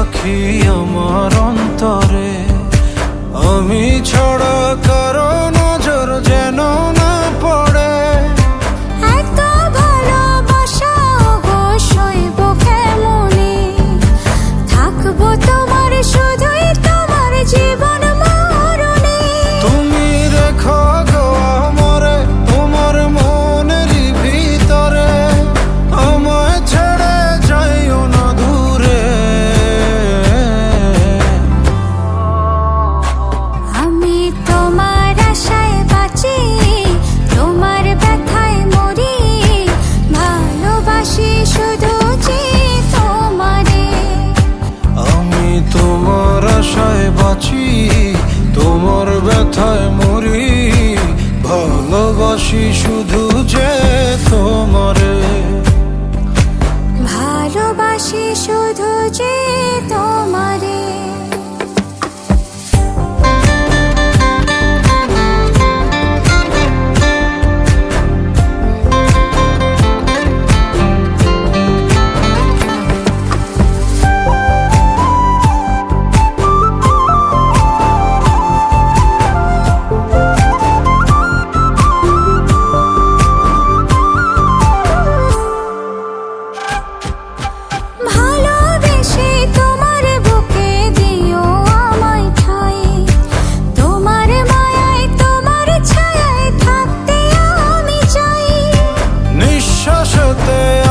রাখি আমার অন্তরে আমি ছড়া বাঁচি তোমার ব্যথায় মরি ভালোবাসি শুধু